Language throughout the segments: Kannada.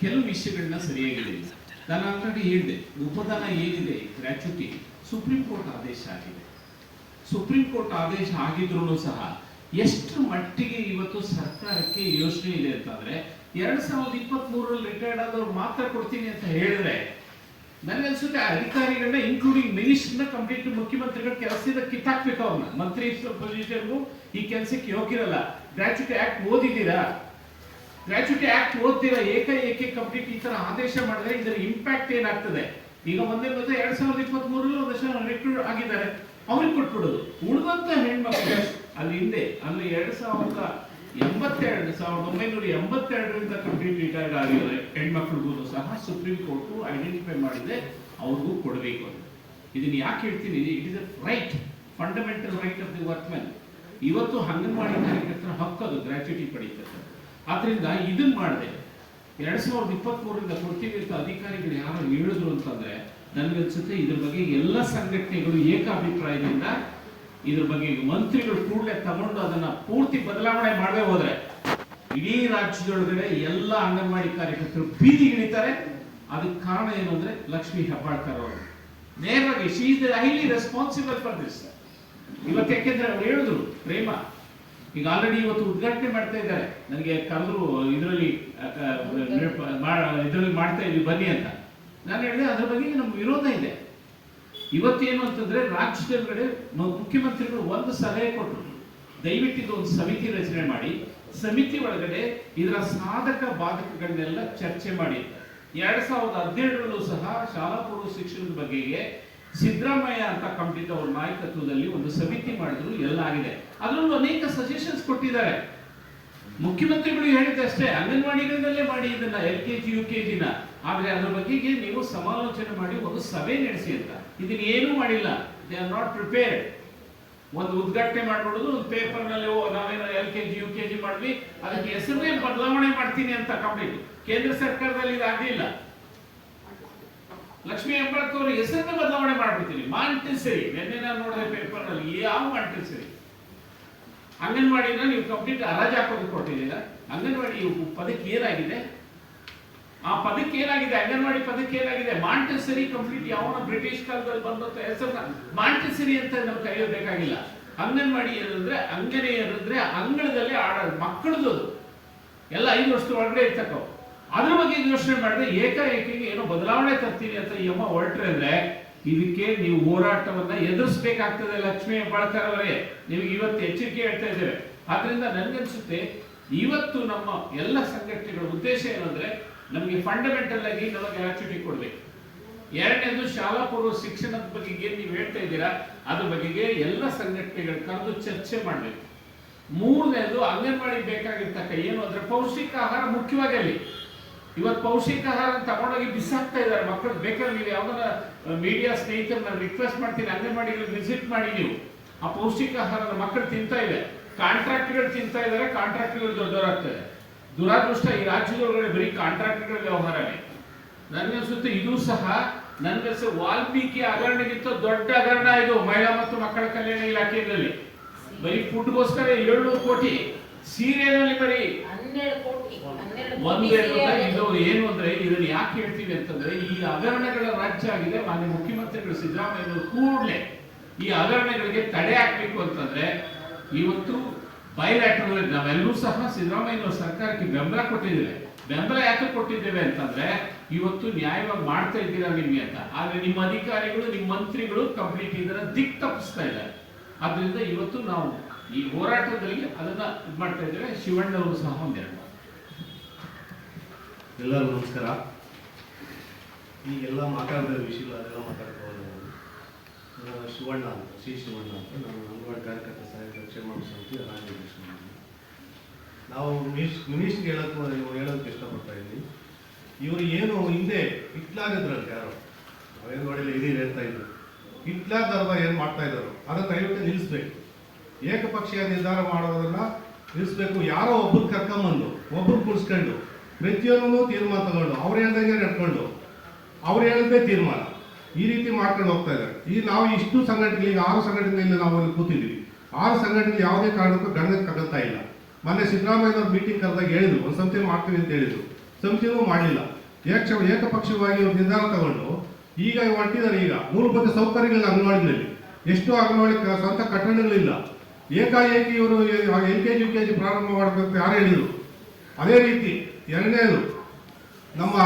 ಕೆಲವು ವಿಷಯಗಳನ್ನ ಸರಿಯಾಗಿದೆ. ನಾನು ಆಲ್ರೆಡಿ ಹೇಳಿದೆ. ಉಪದಾನ ಏನಿದೆ? ಗ್ರಾಚ್ಯುಟಿ ಸುಪ್ರೀಂ ಕೋರ್ಟ್ ಆದೇಶ ಆಗಿದೆ. ಸುಪ್ರೀಂ ಕೋರ್ಟ್ ಆದೇಶ ಆಗಿದ್ರು ಸಹ ಎಷ್ಟು ಮಟ್ಟಿಗೆ ಇವತ್ತು ಸರ್ಕಾರಕ್ಕೆ ಯೋಚನೆ ಇದೆ ಅಂತಂದ್ರೆ, ಎರಡ್ ಸಾವಿರದ ಇಪ್ಪತ್ತ್ ಮೂರರಲ್ಲಿ ರಿಟೈರ್ಡ್ ಆದವ್ರು ಮಾತ್ರ ಕೊಡ್ತೀನಿ ಅಂತ ಹೇಳಿದ್ರೆ ನನಗೆ ಅನ್ಸುತ್ತೆ ಅಧಿಕಾರಿಗಳನ್ನ ಇನ್ಕ್ಲೂಡಿಂಗ್ ಮಿನಿಸ್ಟರ್ನ ಕಂಪ್ಲೀಟ್ ಮುಖ್ಯಮಂತ್ರಿಗಳ ಕೆಲಸದಿಂದ ಕಿತ್ತಾಕ್ಬೇಕು ಅವ್ರನ್ನ. ಮಂತ್ರಿ ಪೊಸಿಷನ್ಗೂ ಈ ಕೆಲಸಕ್ಕೆ ಹೋಗಿರಲ್ಲ ಗ್ರಾಚ್ಯುಟಿ ಆಕ್ಟ್ ಓದಿದ್ದೀರಾ? ಗ್ರಾಚ್ಯುಟಿ ಆಕ್ಟ್ ಓದ್ತೀರಾ ಏಕೈಕೆ ಕಂಪ್ಲೀಟ್ ಈ ತರ ಆದೇಶ ಮಾಡಿದ್ರೆ ಇದರ ಇಂಪ್ಯಾಕ್ಟ್ ಏನಾಗ್ತದೆ? ಈಗ ಒಂದೇ ಮತ್ತೆ ಎರಡ್ ಸಾವಿರದ ಇಪ್ಪತ್ತ್ ಮೂರರಲ್ಲಿ ಒಂದಷ್ಟು ರಿಕ್ರೂಟ್ ಆಗಿದ್ದಾರೆ. ಅವ್ರಿಗೆ ಕೊಟ್ಬಿಡೋದು. ಉಳಿದಂತ ಹೆಣ್ಮಕ್ಳು ಅಲ್ಲಿ ಹಿಂದೆ, ಅಲ್ಲಿ ಎರಡ್ ಸಾವಿರದ ಎಂಬತ್ತೆರಡು, ಸಾವಿರದ ಒಂಬೈನೂರ ಎಂಬತ್ತೆರಡರಿಂದ ಕಂಪ್ಲೀಟ್ ರಿಟೈರ್ಡ್ ಆಗಿದ್ದಾರೆ ಹೆಣ್ಮಕ್ಳಿಗೂ ಸಹ ಸುಪ್ರೀಂ ಕೋರ್ಟು ಐಡೆಂಟಿಫೈ ಮಾಡಿದೆ ಅವ್ರಿಗೂ ಕೊಡಬೇಕು ಅಂತ. ಇದನ್ನ ಯಾಕೆ ಹೇಳ್ತೀನಿ? It is a right fundamental right of the workmen ಇವತ್ತು ಅಂಗನವಾಡಿ ಕಾರ್ಯಕರ್ತರ ಹಕ್ಕದು ಗ್ರಾಚ್ಯುಟಿ ಪಡೀತಕ್ಕಂಥ ಆದ್ರಿಂದ ಇದನ್ನ ಮಾಡಿದೆ. ಎರಡ್ ಸಾವಿರದ ಇಪ್ಪತ್ತ್ ಮೂರರಿಂದ ಕೊಡ್ತೀವಿ ಅಧಿಕಾರಿಗಳು ಯಾರು ಹೇಳಿದ್ರು ಅಂತಂದ್ರೆ ನನಗನ್ಸುತ್ತೆ ಇದ್ರ ಬಗ್ಗೆ ಎಲ್ಲ ಸಂಘಟನೆಗಳು ಏಕಾಭಿಪ್ರಾಯದಿಂದ ಇದ್ರ ಬಗ್ಗೆ ಮಂತ್ರಿಗಳು ಕೂಡಲೇ ತಗೊಂಡು ಅದನ್ನ ಪೂರ್ತಿ ಬದಲಾವಣೆ ಮಾಡದೆ ಹೋದ್ರೆ. ಇಡೀ ರಾಜ್ಯದೊಳಗಡೆ ಎಲ್ಲ ಅಂಗನವಾಡಿ ಕಾರ್ಯಕರ್ತರು ಬೀದಿಗಿಳಿತಾರೆ ಅದಕ್ಕೆ ಕಾರಣ ಏನು ಅಂದ್ರೆ ಲಕ್ಷ್ಮೀ ಹೆಬ್ಬಾಳ್ಕರ್ ಅವರು. ನೇರವಾಗಿ she is highly responsible for this. ಇವತ್ತು ಯಾಕೆಂದ್ರೆ ಅವ್ರು ಹೇಳಿದ್ರು, ಪ್ರೇಮ. ಈಗ ಆಲ್ರೆಡಿ ಇವತ್ತು ಉದ್ಘಾಟನೆ ಮಾಡ್ತಾ ಇದ್ದಾರೆ. ನನಗೆ ಕರೆದ್ರು ಇದರಲ್ಲಿ ಇದರಲ್ಲಿ ಮಾಡ್ತಾ ಇದ್ವಿ, ಬನ್ನಿ ಅಂತ. ನಾನು ಹೇಳಿದೆ, ಅದ್ರ ಬಗ್ಗೆ ನಮ್ಗೆ ವಿರೋಧ ಇದೆ. ಇವತ್ತೇನು ಅಂತಂದ್ರೆ ರಾಜ್ಯದ ಕಡೆ ಮುಖ್ಯಮಂತ್ರಿಗಳು ಒಂದು ಸಲಹೆ ಕೊಟ್ಟರು ದಯವಿಟ್ಟು ಇದು ಒಂದು ಸಮಿತಿ ರಚನೆ ಮಾಡಿ, ಸಮಿತಿ ಒಳಗಡೆ ಇದರ ಸಾಧಕ ಬಾಧಕಗಳನ್ನೆಲ್ಲ ಚರ್ಚೆ ಮಾಡಿ. ಎರಡ್ ಸಾವಿರದ ಹದಿನೇಳರಲ್ಲೂ ಸಹ ಶಾಲಾ ಪೂರ್ವ ಶಿಕ್ಷಣದ ಬಗೆಗೆ ಸಿದ್ದರಾಮಯ್ಯ ಅಂತ ಕಂಪ್ಲೀಟ್ ಅವ್ರ ನಾಯಕತ್ವದಲ್ಲಿ ಒಂದು ಸಮಿತಿ ಮಾಡಿದ್ರು ಎಲ್ಲ ಆಗಿದೆ ಅದರಲ್ಲೂ ಅನೇಕ ಸಜೆಷನ್ಸ್ ಕೊಟ್ಟಿದ್ದಾರೆ. ಮುಖ್ಯಮಂತ್ರಿಗಳು ಹೇಳಿದ್ದಷ್ಟೇ ಅಂಗನವಾಡಿಗಳಲ್ಲೇ ಮಾಡಿ ಇದನ್ನ L K G U K ಜಿನ ಆದ್ರೆ ಅದ್ರ ಬಗ್ಗೆ ನೀವು ಸಮಾಲೋಚನೆ ಮಾಡಿ ಒಂದು ಸಭೆ ನಡೆಸಿ ಅಂತ. ಇದನ್ನ ಏನೂ ಮಾಡಿಲ್ಲ. ದೇ ಆರ್ ನಾಟ್ ಪ್ರಿಪೇರ್ಡ್ ಒಂದು ಉದ್ಘಾಟನೆ ಮಾಡ್ಬಿಡೋದು ಒಂದು ಪೇಪರ್ನಲ್ಲಿ ಓ, ನಾವೇನೋ L K G U K G ಮಾಡಿದ್ವಿ ಅದಕ್ಕೆ ಹೆಸರನ್ನೇ ಬದಲಾವಣೆ ಮಾಡ್ತೀನಿ ಅಂತ ಕಂಪ್ಲೀಟ್. ಕೇಂದ್ರ ಸರ್ಕಾರದಲ್ಲಿ ಇದಾಗಲಿಲ್ಲ. ಲಕ್ಷ್ಮೀ ಹೆಬ್ಬಾಳ್ಕವ್ರ ಹೆಸರನ್ನ ಬದಲಾವಣೆ ಮಾಡ್ಬಿಡ್ತೀನಿ. ಮಾಂಟಿಸರಿ ನಿನ್ನೆ ನಾನು ನೋಡಿದೆ ಪೇಪರ್ನಲ್ಲಿ ಯಾವ ಮಾಂಟಿಸರಿ ಅಂಗನವಾಡಿನ ನೀವು ಕಂಪ್ಲೀಟ್ ಹರಾಜು ಹಾಕೋದು ಕೊಟ್ಟಿದ್ದೀರಾ? ಅಂಗನವಾಡಿ ಪದಕ್ಕೆ ಏನಾಗಿದೆ? ಆ ಪದಕ್ಕೆ ಏನಾಗಿದೆ? ಅಂಗನವಾಡಿ ಪದಕ್ಕೆ ಏನಾಗಿದೆ? ಮಾಂಟೆಸರಿ ಕಂಪ್ಲೀಟ್ ಯಾವನ ಬ್ರಿಟಿಷ್ ಕಾಲದಲ್ಲಿ ಬಂದಂತ ಹೆಸರನ್ನ ಮಾಂಟೆಸರಿ ಅಂತ ನಾವು ಕರೆಯಬೇಕಾಗಿಲ್ಲ ಅಂಗನವಾಡಿ ಏನಂದ್ರೆ ಅಂಗನೇ ಏನಂದ್ರೆ ಅಂಗಳದಲ್ಲಿ ಆಡ ಮಕ್ಕಳದು ಎಲ್ಲ ಐದು ವರ್ಷದ ಒಳಗಡೆ ಇರ್ತಕ್ಕವು. ಅದ್ರ ಬಗ್ಗೆ ಯೋಚನೆ ಮಾಡಿದ್ರೆ ಏಕಾಏಕಿಗೆ ಏನೋ ಬದಲಾವಣೆ ತರ್ತೀನಿ ಅಂತ ಈ ಅಮ್ಮ ಹೊರಟ್ರೆ ಅಂದ್ರೆ ಇದಕ್ಕೆ ನೀವು ಹೋರಾಟವನ್ನ ಎದುರಿಸಬೇಕಾಗ್ತದೆ ಲಕ್ಷ್ಮೀ ಹೆಬ್ಬಾಳ್ಕರ್ ಅವರೇ. ನಿಮಗೆ ಇವತ್ತು ಎಚ್ಚರಿಕೆ ಹೇಳ್ತಾ ಇದ್ದೇವೆ ಆದ್ರಿಂದ ನನ್ಗನ್ಸುತ್ತೆ, ಇವತ್ತು ನಮ್ಮ ಎಲ್ಲ ಸಂಘಟನೆಗಳ ಉದ್ದೇಶ ಏನಂದ್ರೆ ನಮಗೆ ಫಂಡಮೆಂಟಲ್ ಆಗಿ ನಮಗೆ ಗ್ರಾಚ್ಯುಟಿ ಕೊಡ್ಬೇಕು. ಎರಡನೇದು ಶಾಲಾ ಪೂರ್ವ ಶಿಕ್ಷಣದ ಬಗ್ಗೆ ನೀವು ಹೇಳ್ತಾ ಇದ್ದೀರಾ, ಅದ್ರ ಬಗ್ಗೆ ಎಲ್ಲ ಸಂಘಟನೆಗಳು ಕರೆದು ಚರ್ಚೆ ಮಾಡಬೇಕು. ಮೂರನೇದು ಅಂಗನವಾಡಿ ಬೇಕಾಗಿರ್ತಕ್ಕ ಏನು ಅಂದ್ರೆ ಪೌಷ್ಟಿಕ ಆಹಾರ ಮುಖ್ಯವಾಗಿ ಅಲ್ಲಿ. ಇವತ್ತು ಪೌಷ್ಟಿಕ ಆಹಾರ ತಗೊಂಡೋಗಿ ಬಿಸಾಕ್ತಾ ಇದ್ದಾರೆ. ಮಕ್ಕಳು ಬೇಕಾದ್ರೆ ನೀವು ಯಾವ್ದಾರ ಮೀಡಿಯಾ ಸ್ನೇಹಿತರು ನಾನು ರಿಕ್ವೆಸ್ಟ್ ಮಾಡ್ತೀನಿ. ಅಂಗನವಾಡಿಗಳಿಗೆ ವಿಸಿಟ್ ಮಾಡಿ ನೀವು. ಆ ಪೌಷ್ಟಿಕ ಆಹಾರದ ಮಕ್ಕಳು ತಿಂತಾ ಇದೆ ಕಾಂಟ್ರಾಕ್ಟ್ಗಳು ತಿಂತಾ ಇದ್ದಾರೆ. ಕಾಂಟ್ರಾಕ್ಟ್ಗಳು ದೊಡ್ಡವರಾಗ್ತದೆ ದುರಾದೃಷ್ಟ ಈ ರಾಜ್ಯದೊಳಗಡೆ ಬರೀ ಕಾಂಟ್ರಾಕ್ಟ್ಗಳ ವ್ಯವಹಾರನೇ. ನನಗನ್ಸುತ್ತೆ ಇದು ಸಹ ನನಗನ್ಸ ವಾಲ್ಮೀಕಿ ಹಗರಣಗಿಂತ ದೊಡ್ಡ ಹಗರಣ ಇದು. ಮಹಿಳಾ ಮತ್ತು ಮಕ್ಕಳ ಕಲ್ಯಾಣ ಇಲಾಖೆಯಲ್ಲಿ. ಬರೀ ಫುಡ್ಗೋಸ್ಕರ ಏಳ್ನೂರು ಕೋಟಿ. ಸೀರೆಯಲ್ಲಿ ಬರೀ ಸೀರೆ ಇದು ಏನು ಅಂದ್ರೆ ಇದನ್ನ ಯಾಕೆ ಹೇಳ್ತೀವಿ ಅಂತಂದ್ರೆ ಈ ಹಗರಣಗಳ ರಾಜ್ಯ ಆಗಿದೆ ಮಾನ್ಯ ಮುಖ್ಯಮಂತ್ರಿಗಳು ಸಿದ್ದರಾಮಯ್ಯನವರು ಕೂಡಲೇ ಈ ಹಗರಣಗಳಿಗೆ ತಡೆ ಹಾಕ್ಬೇಕು ಅಂತಂದ್ರೆ ಇವತ್ತು ಬಯಲಾಟ್ರಲ್ ನಾವೆಲ್ಲರೂ ಸಹ ಸಿದ್ದರಾಮಯ್ಯನವರ ಸರ್ಕಾರಕ್ಕೆ ಬೆಂಬಲ ಕೊಟ್ಟಿದ್ದೇವೆ. ಬೆಂಬಲ ಯಾಕೆ ಕೊಟ್ಟಿದ್ದೇವೆ ಅಂತಂದ್ರೆ ಇವತ್ತು ನ್ಯಾಯವಾಗಿ ಮಾಡ್ತಾ ಇದ್ದೀರಾ ನಿಮಗೆ ಅಂತ. ಆದ್ರೆ ನಿಮ್ಮ ಅಧಿಕಾರಿಗಳು ನಿಮ್ಮ ಮಂತ್ರಿಗಳು ಕಂಪ್ಲೀಟ್ ಇದನ್ನ ದಿಕ್ ತಪ್ಪಿಸ್ತಾ ಇದ್ದಾರೆ. ಆದ್ರಿಂದ ಇವತ್ತು ನಾವು ಈ ಹೋರಾಟದಲ್ಲಿ ಅದನ್ನ ಇದು ಮಾಡ್ತಾ ಇದ್ರೆ ಶಿವಣ್ಣವರು ಸಹ ಒಂದೆರಡು ಎಲ್ಲರಿಗೂ ನಮಸ್ಕಾರ. ಈಗೆಲ್ಲ ಮಾತಾಡಿದ ವಿಷಯಗಳು ಅದೆಲ್ಲ ಮಾತಾಡ್ಕೋದು ಶಿವಣ್ಣ ಅಂತ, ಶ್ರೀ ಶಿವಣ್ಣ ಅಂತ ನಾನು ಅಂಗನವಾಡಿ ಕಾರ್ಯಕರ್ತ ಸಹಾಯಕ ಕ್ಷೇಮ ಸಮಿತಿ ರಾಜ್ಯಾಧ್ಯಕ್ಷ ನಾವು ಮಿನಿಷ್ ಮಿನಿಷ್ಗೆ ಹೇಳೋಕ್ಕೂ ಹೇಳೋದಕ್ಕೆ ಇಷ್ಟಪಡ್ತಾ ಇದ್ದೀನಿ. ಇವರು ಏನು ಹಿಂದೆ ಹಿಟ್ಲಾಗಿದ್ರಲ್ಲ ಯಾರು ಅಂಗನವಾಡಿಯಲ್ಲಿ ಇದೀರಿ ಹೇಳ್ತಾ ಇದ್ರು. ಇಟ್ಲಾಗದ ಏನು ಮಾಡ್ತಾ ಇದ್ದಾರೋ, ಅದನ್ನು ದಯವಿಟ್ಟು ನಿಲ್ಲಿಸ್ಬೇಕು ಏಕಪಕ್ಷೀಯ ನಿರ್ಧಾರ ಮಾಡೋದನ್ನ ನಿಲ್ಲಿಸ್ಬೇಕು. ಯಾರೋ ಒಬ್ಬರು ಕರ್ಕೊಂಬಂದು ಒಬ್ಬರು ಕುಡಿಸ್ಕೊಂಡು ಪ್ರತಿಯೊಂದನ್ನು ತೀರ್ಮಾನ ತಗೊಂಡು, ಅವ್ರು ಹೇಳ್ದಂಗೆ ನಡ್ಕೊಂಡು ಅವ್ರು ಹೇಳಿದ್ರೆ ತೀರ್ಮಾನ. ಈ ರೀತಿ ಮಾಡ್ಕೊಂಡು ಹೋಗ್ತಾ ಇದ್ದಾರೆ. ಈ ನಾವು ಇಷ್ಟು ಸಂಘಟನೆಗಳಿಗೆ, ಆರು ಸಂಘಟನೆಯಲ್ಲಿ ನಾವು ಅಲ್ಲಿ ಕೂತಿದ್ದೀವಿ. ಆರು ಸಂಘಟನೆಗೆ ಯಾವುದೇ ಕಾರಣಕ್ಕೂ ಗಣನೆಗೆ ತಗೊಳ್ತಾ ಇಲ್ಲ. ಮೊನ್ನೆ ಸಿದ್ದರಾಮಯ್ಯವ್ರ ಮೀಟಿಂಗ್ ಕರೆದಾಗ ಹೇಳಿದ್ರು, ಒಂದು ಸಂಸ್ಥೆ ಮಾಡ್ತೀವಿ ಅಂತ ಹೇಳಿದ್ರು. ಸಂಸ್ಥೆನೂ ಮಾಡಲಿಲ್ಲ ಏಕ ಏಕಪಕ್ಷವಾಗಿ ಅವ್ರು ನಿರ್ಧಾರ ತಗೊಂಡು, ಈಗ ಹೊರಟಿದ್ದಾರೆ ಈಗ. ಮೂಲಭೂತ ಸೌಕರ್ಯಗಳಿಲ್ಲ ಅಂಗನವಾಡಿನಲ್ಲಿ ಎಷ್ಟು ಅಂಗನವಾಡಿ ಸ್ವಂತ ಕಟ್ಟಡಗಳಿಲ್ಲ. ಏಕಾಏಕಿ ಇವರು L K G, U K G ಪ್ರಾರಂಭ ಮಾಡಬೇಕಂತ ಯಾರು ಹೇಳಿದರು? ಅದೇ ರೀತಿ ಎರಡನೇದು, ನಮ್ಮ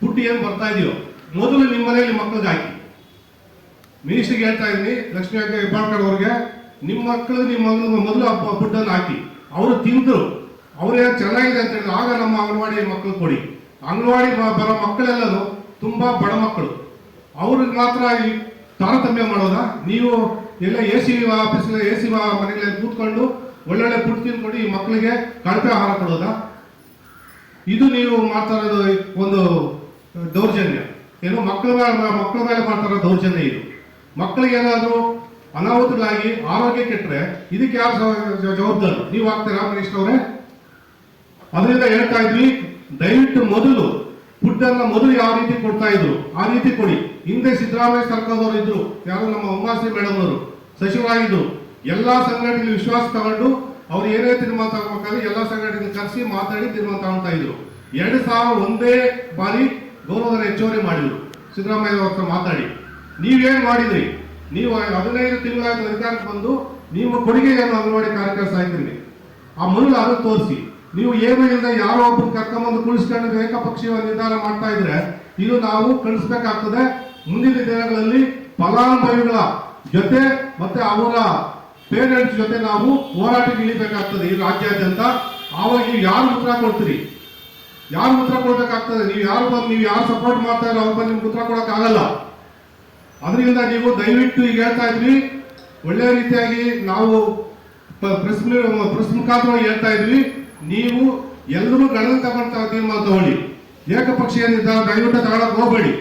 ಪುಟ್ಟಿ ಏನು ಬರ್ತಾ ಇದೆಯೋ, ಮೊದಲು ನಿಮ್ಮ ಮನೆಯಲ್ಲಿ ಮಕ್ಕಳಿಗೆ ಹಾಕಿ ಮಿನಿಸ್ಟ್ರಿಗೆ ಹೇಳ್ತಾ ಇದ್ದೀನಿ, ಲಕ್ಷ್ಮೀ ಹೆಬ್ಬಾಳ್ಕರ್ ಅವ್ರಿಗೆ, ನಿಮ್ಮ ಮಕ್ಕಳು, ನಿಮ್ಮ ಮಗನಿಗೆ ಮೊದಲು ಫುಡ್ಡನ್ನು ಹಾಕಿ. ಅವರು ತಿಂದರು. ಅವ್ರು ಚೆನ್ನಾಗಿದೆ ಅಂತ ಹೇಳಿದ್ರು. ಆಗ ನಮ್ಮ ಅಂಗನವಾಡಿ ಮಕ್ಕಳು ಕೊಡಿ. ಅಂಗನವಾಡಿ ಬರೋ ಮಕ್ಕಳೆಲ್ಲರೂ ತುಂಬ ಬಡ ಮಕ್ಕಳು. ಅವ್ರಿಗೆ ಮಾತ್ರ ತಾರತಮ್ಯ ಮಾಡೋದಾ? ನೀವು ಎಲ್ಲ A C office A C ಮನೆಗಳಲ್ಲಿ ಕೂತ್ಕೊಂಡು ಒಳ್ಳೊಳ್ಳೆ ಫುಡ್ ತಿನ್ಕೊಂಡು ಈ ಮಕ್ಕಳಿಗೆ ಕಳಪೆ ಆಹಾರ ಕೊಡೋದಾ? ಇದು ನೀವು ಮಾಡ್ತಾ ಇರೋದು ಒಂದು ದೌರ್ಜನ್ಯ. ಏನು ಮಕ್ಕಳ ಮಕ್ಕಳ ಮೇಲೆ ಮಾಡ್ತಾರ ದೌರ್ಜನ್ಯ ಇದು. ಮಕ್ಕಳಿಗೆ ಏನಾದರೂ ಅನಾಹುತಗಳಾಗಿ ಆರೋಗ್ಯ ಕೆಟ್ಟರೆ ಇದಕ್ಕೆ ಯಾರು ಜವ- ಜವ- ಜವಾಬ್ದಾರಿ? ನೀವು ಆಗ್ತೀರಾ ಮಿನಿಸ್ಟರ್ ಅವರೇ? ಅದರಿಂದ ಹೇಳ್ತಾ ಇದ್ವಿ, ದಯವಿಟ್ಟು ಮೊದಲು ಫುಡ್ ಅನ್ನ ಮೊದಲು ಯಾವ ರೀತಿ ಕೊಡ್ತಾ ಇದ್ರು. ಆ ರೀತಿ ಕೊಡಿ. ಹಿಂದೆ ಸಿದ್ದರಾಮಯ್ಯ ಸರ್ಕಾರದವರು ಇದ್ರು. ಯಾರು ನಮ್ಮ ಉಮಾಶ್ರೀ ಮೇಡಮ್ ಅವರು? ಸಚಿವರಾಗಿದ್ರು. ಎಲ್ಲಾ ಸಂಘಟನೆ ವಿಶ್ವಾಸ ತಗೊಂಡು ಅವ್ರು ಏನೇ ತೀರ್ಮಾನ ತಗೋಬೇಕಾದ್ರೆ ಎಲ್ಲಾ ಸಂಘಟನೆ ಕರೆಸಿ ಮಾತಾಡಿ ತೀರ್ಮಾನ ತಗೊಳ್ತಾ ಇದ್ರು. ಎರಡು ಸಾವಿರ ಒಂದೇ ಬಾರಿ ಗೌರವದ ಹೆಚ್ಚುವರಿ ಮಾಡಿದ್ರು. ಸಿದ್ದರಾಮಯ್ಯ ಅವ್ರ ಮಾತಾಡಿ. ನೀವೇನ್ ಮಾಡಿದ್ರಿ? ನೀವು ಹದಿನೈದು ತಿಂಗಳ ಅಧಿಕಾರಕ್ಕೆ ಬಂದು ನಿಮ್ಮ ಕೊಡುಗೆಯನ್ನು ಅಂಗನವಾಡಿ ಕಾರ್ಯಕರ್ತ ಆಯ್ತೀನಿ ಆ ಮೊದಲು ಅದನ್ನು ತೋರಿಸಿ. ನೀವು ಏನು ಇಲ್ಲದೆ ಯಾರೋ ಒಬ್ಬರು ಕರ್ಕೊಂಬಂದು ಕುಳಿಸ್ಕೊಂಡು ಏಕಪಕ್ಷೀಯ ನಿರ್ಧಾರ ಮಾಡ್ತಾ ಇದ್ರೆ ಇದು ನಾವು ಕಳಿಸ್ಬೇಕಾಗ್ತದೆ. ಮುಂದಿನ ದಿನಗಳಲ್ಲಿ ಫಲಾನುಭವಿಗಳ ಜೊತೆ ಮತ್ತೆ ಅವರ ಪೇರೆಂಟ್ಸ್ ಜೊತೆ ನಾವು ಹೋರಾಟಕ್ಕೆ ಇಳಿಬೇಕಾಗ್ತದೆ ಈ ರಾಜ್ಯಾದ್ಯಂತ. ಆವಾಗ ನೀವು ಯಾರು ಉತ್ತರ ಕೊಡ್ತೀರಿ? ಯಾರು ಉತ್ತರ ಕೊಡ್ಬೇಕಾಗ್ತದೆ? ನೀವು ಯಾರು ಬಂದು ನೀವು ಯಾರು ಸಪೋರ್ಟ್ ಮಾಡ್ತಾ ಇರೋ ಅವ್ರು ಬಂದು ನಿಮ್ಗೆ ಉತ್ತರ ಕೊಡೋಕ್ಕಾಗಲ್ಲ. ಅದರಿಂದ ನೀವು ದಯವಿಟ್ಟು ಈಗ ಹೇಳ್ತಾ ಇದ್ವಿ ಒಳ್ಳೆಯ ರೀತಿಯಾಗಿ ನಾವು ಪ್ರೆಸ್ ಪ್ರೆಸ್ ಮುಖಾಂತರವಾಗಿ ಹೇಳ್ತಾ ಇದ್ವಿ ನೀವು ಎಲ್ಲರೂ ಗಣನ ತಗೊಳ್ತಾ ತೀರ್ಮಾನ ತಗೊಳ್ಳಿ ಏಕಪಕ್ಷೀಯ ನಿರ್ಧಾರ ದಯವಿಟ್ಟು ತಗೊಳಕ್ ಹೋಗಬೇಡಿ.